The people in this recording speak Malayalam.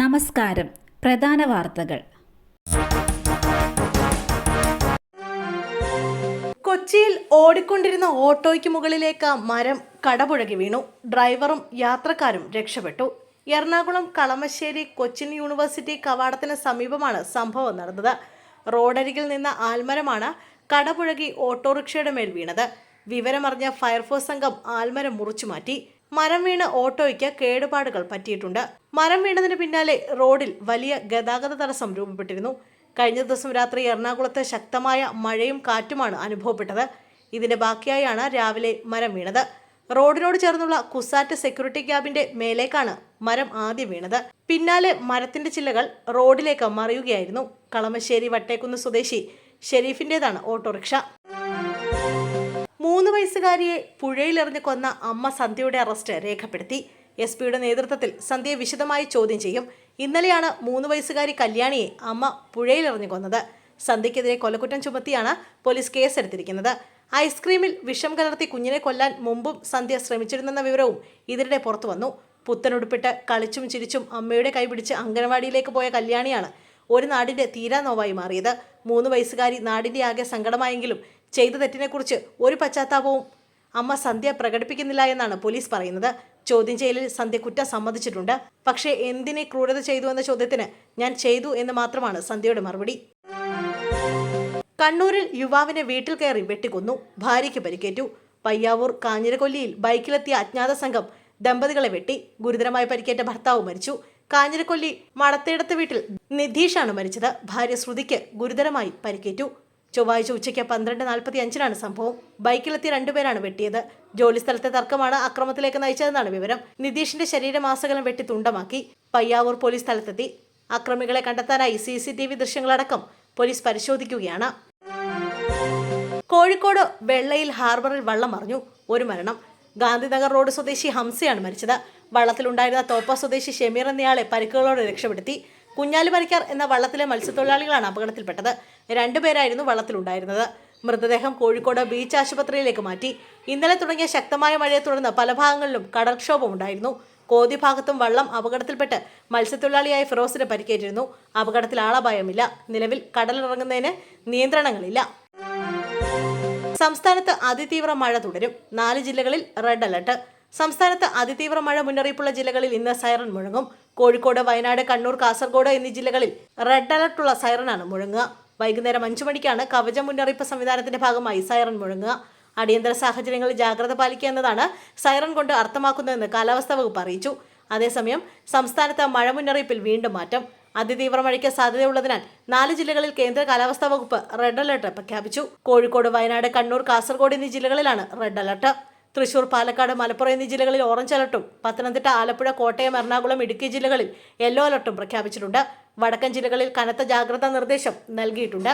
നമസ്കാരം. പ്രധാന വാർത്തകൾ. കൊച്ചിയിൽ ഓടിക്കൊണ്ടിരുന്ന ഓട്ടോയ്ക്ക് മുകളിലേക്ക് മരം കടപുഴകി വീണു. ഡ്രൈവറും യാത്രക്കാരും രക്ഷപ്പെട്ടു. എറണാകുളം കളമശ്ശേരി കൊച്ചിൻ യൂണിവേഴ്സിറ്റി കവാടത്തിന് സമീപമാണ് സംഭവം നടന്നത്. റോഡരികിൽ നിന്ന ആൽമരമാണ് കടപുഴകി ഓട്ടോറിക്ഷയുടെ മേൽ വീണത്. വിവരമറിഞ്ഞ ഫയർഫോഴ്സ് സംഘം ആൽമരം മുറിച്ചു മാറ്റി മരം വീണ് ഓട്ടോയ്ക്ക് കേടുപാടുകൾ പറ്റിയിട്ടുണ്ട്. മരം വീണതിന് പിന്നാലെ റോഡിൽ വലിയ ഗതാഗത തടസ്സം രൂപപ്പെട്ടിരുന്നു. കഴിഞ്ഞ ദിവസം രാത്രി എറണാകുളത്ത് ശക്തമായ മഴയും കാറ്റുമാണ് അനുഭവപ്പെട്ടത്. ഇതിന്റെ ബാക്കിയായാണ് രാവിലെ മരം വീണത്. റോഡിനോട് ചേർന്നുള്ള കുസാറ്റ് സെക്യൂരിറ്റി ക്യാബിന്റെ മേലേക്കാണ് മരം ആദ്യം വീണത്. പിന്നാലെ മരത്തിന്റെ ചില്ലകൾ റോഡിലേക്ക് മറിയുകയായിരുന്നു. കളമശ്ശേരി വട്ടേക്കുന്ന് സ്വദേശി ഷെരീഫിന്റെതാണ് ഓട്ടോറിക്ഷ. വയസ്സുകാരിയെ പുഴയിലെറിഞ്ഞ് കൊന്ന അമ്മ സന്ധ്യയുടെ അറസ്റ്റ് രേഖപ്പെടുത്തി. എസ് പിയുടെ നേതൃത്വത്തിൽ സന്ധ്യയെ വിശദമായി ചോദ്യം ചെയ്യും. ഇന്നലെയാണ് മൂന്ന് വയസ്സുകാരി കല്യാണിയെ അമ്മ പുഴയിലെറിഞ്ഞ് കൊന്നത്. സന്ധ്യയ്ക്കെതിരെ കൊലക്കുറ്റം ചുമത്തിയാണ് പോലീസ് കേസെടുത്തിരിക്കുന്നത്. ഐസ്ക്രീമിൽ വിഷം കലർത്തി കുഞ്ഞിനെ കൊല്ലാൻ മുമ്പും സന്ധ്യ ശ്രമിച്ചിരുന്നെന്ന വിവരവും ഇതിനിടെ പുറത്തു വന്നു. പുത്തനുടുപ്പിട്ട് കളിച്ചും ചിരിച്ചും അമ്മയുടെ കൈപിടിച്ച് അംഗനവാടിയിലേക്ക് പോയ കല്യാണിയാണ് ഒരു നാടിന്റെ തീരാനോവായി മാറിയത്. മൂന്ന് വയസ്സുകാരി നാടിന്റെ ആകെ സങ്കടമായെങ്കിലും ചെയ്ത തെറ്റിനെക്കുറിച്ച് ഒരു പശ്ചാത്താപവും അമ്മ സന്ധ്യ പ്രകടിപ്പിക്കുന്നില്ല എന്നാണ് പോലീസ് പറയുന്നത്. ചോദ്യം ചെയ്യലിൽ സന്ധ്യ കുറ്റം സമ്മതിച്ചിട്ടുണ്ട്. പക്ഷേ എന്തിനെ ക്രൂരത ചെയ്തു എന്ന ചോദ്യത്തിന് ഞാൻ ചെയ്തു എന്ന് മാത്രമാണ് സന്ധ്യയുടെ മറുപടി. കണ്ണൂരിൽ യുവാവിനെ വീട്ടിൽ കയറി വെട്ടിക്കൊന്നു. ഭാര്യയ്ക്ക് പരിക്കേറ്റു. പയ്യാവൂർ കാഞ്ഞിരക്കൊല്ലിയിൽ ബൈക്കിലെത്തിയ അജ്ഞാത സംഘം ദമ്പതികളെ വെട്ടി. ഗുരുതരമായി പരിക്കേറ്റ ഭർത്താവ് മരിച്ചു. കാഞ്ഞിരക്കൊല്ലി മടത്തേടത്ത് വീട്ടിൽ നിധീഷാണ് മരിച്ചത്. ഭാര്യ ശ്രുതിക്ക് ഗുരുതരമായി പരിക്കേറ്റു. ചൊവ്വാഴ്ച ഉച്ചയ്ക്ക് പന്ത്രണ്ട് നാൽപ്പത്തി അഞ്ചിനാണ് സംഭവം. ബൈക്കിലെത്തിയ രണ്ടുപേരാണ് വെട്ടിയത്. ജോലിസ്ഥലത്തെ തർക്കമാണ് അക്രമത്തിലേക്ക് നയിച്ചതെന്നാണ് വിവരം. നിതീഷിന്റെ ശരീരമാസകലം വെട്ടി തുണ്ടമാക്കി. പയ്യാവൂർ പോലീസ് സ്ഥലത്തെത്തി. അക്രമികളെ കണ്ടെത്താനായി സി സി ടി വി ദൃശ്യങ്ങളടക്കം പോലീസ് പരിശോധിക്കുകയാണ്. കോഴിക്കോട് വെള്ളയിൽ ഹാർബറിൽ വള്ളം മറിഞ്ഞു. ഒരു മരണം. ഗാന്ധിനഗർ റോഡ് സ്വദേശി ഹംസയാണ് മരിച്ചത്. വള്ളത്തിലുണ്ടായിരുന്ന തോപ്പ സ്വദേശി ഷെമീർ എന്നയാളെ പരിക്കുകളോടെ രക്ഷപ്പെടുത്തി. കുഞ്ഞാലി പനിക്കാർ എന്ന വള്ളത്തിലെ മത്സ്യത്തൊഴിലാളികളാണ് അപകടത്തിൽപ്പെട്ടത്. രണ്ടുപേരായിരുന്നു വള്ളത്തിലുണ്ടായിരുന്നത്. മൃതദേഹം കോഴിക്കോട് ബീച്ച് ആശുപത്രിയിലേക്ക് മാറ്റി. ഇന്നലെ തുടങ്ങിയ ശക്തമായ മഴയെ തുടർന്ന് പല ഭാഗങ്ങളിലും കടൽക്ഷോഭമുണ്ടായിരുന്നു. കോതി ഭാഗത്തും വള്ളം അപകടത്തിൽപ്പെട്ട് മത്സ്യത്തൊഴിലാളിയായ ഫിറോസിന് പരിക്കേറ്റിരുന്നു. അപകടത്തിൽ ആളപായമില്ല. നിലവിൽ കടലിറങ്ങുന്നതിന് നിയന്ത്രണങ്ങളില്ല. സംസ്ഥാനത്ത് അതിതീവ്ര മഴ തുടരും. നാല് ജില്ലകളിൽ റെഡ് അലർട്ട്. സംസ്ഥാനത്ത് അതിതീവ്ര മഴ മുന്നറിയിപ്പുള്ള ജില്ലകളിൽ ഇന്ന് സൈറൺ മുഴങ്ങും. കോഴിക്കോട് വയനാട് കണ്ണൂർ കാസർഗോഡ് എന്നീ ജില്ലകളിൽ റെഡ് അലർട്ടുള്ള സൈറനാണ് മുഴങ്ങുക. വൈകുന്നേരം അഞ്ചു മണിക്കാണ് കവച മുന്നറിയിപ്പ് സംവിധാനത്തിന്റെ ഭാഗമായി സൈറൺ മുഴങ്ങുക. അടിയന്തര സാഹചര്യങ്ങളിൽ ജാഗ്രത പാലിക്കുക എന്നതാണ് സൈറൺ കൊണ്ട് അർത്ഥമാക്കുന്നതെന്ന് കാലാവസ്ഥാ വകുപ്പ് അറിയിച്ചു. അതേസമയം സംസ്ഥാനത്ത് മഴ മുന്നറിയിപ്പിൽ വീണ്ടും മാറ്റം. അതിതീവ്ര മഴയ്ക്ക് സാധ്യതയുള്ളതിനാൽ നാല് ജില്ലകളിൽ കേന്ദ്ര കാലാവസ്ഥാ വകുപ്പ് റെഡ് അലർട്ട് പ്രഖ്യാപിച്ചു. കോഴിക്കോട് വയനാട് കണ്ണൂർ കാസർഗോഡ് എന്നീ ജില്ലകളിലാണ് റെഡ് അലർട്ട്. തൃശൂർ പാലക്കാട് മലപ്പുറം എന്നീ ജില്ലകളിൽ ഓറഞ്ച് അലർട്ടും. പത്തനംതിട്ട ആലപ്പുഴ കോട്ടയം എറണാകുളം ഇടുക്കി ജില്ലകളിൽ യെല്ലോ അലർട്ടും പ്രഖ്യാപിച്ചിട്ടുണ്ട്. വടക്കൻ ജില്ലകളിൽ കനത്ത ജാഗ്രതാ നിർദ്ദേശം നൽകിയിട്ടുണ്ട്.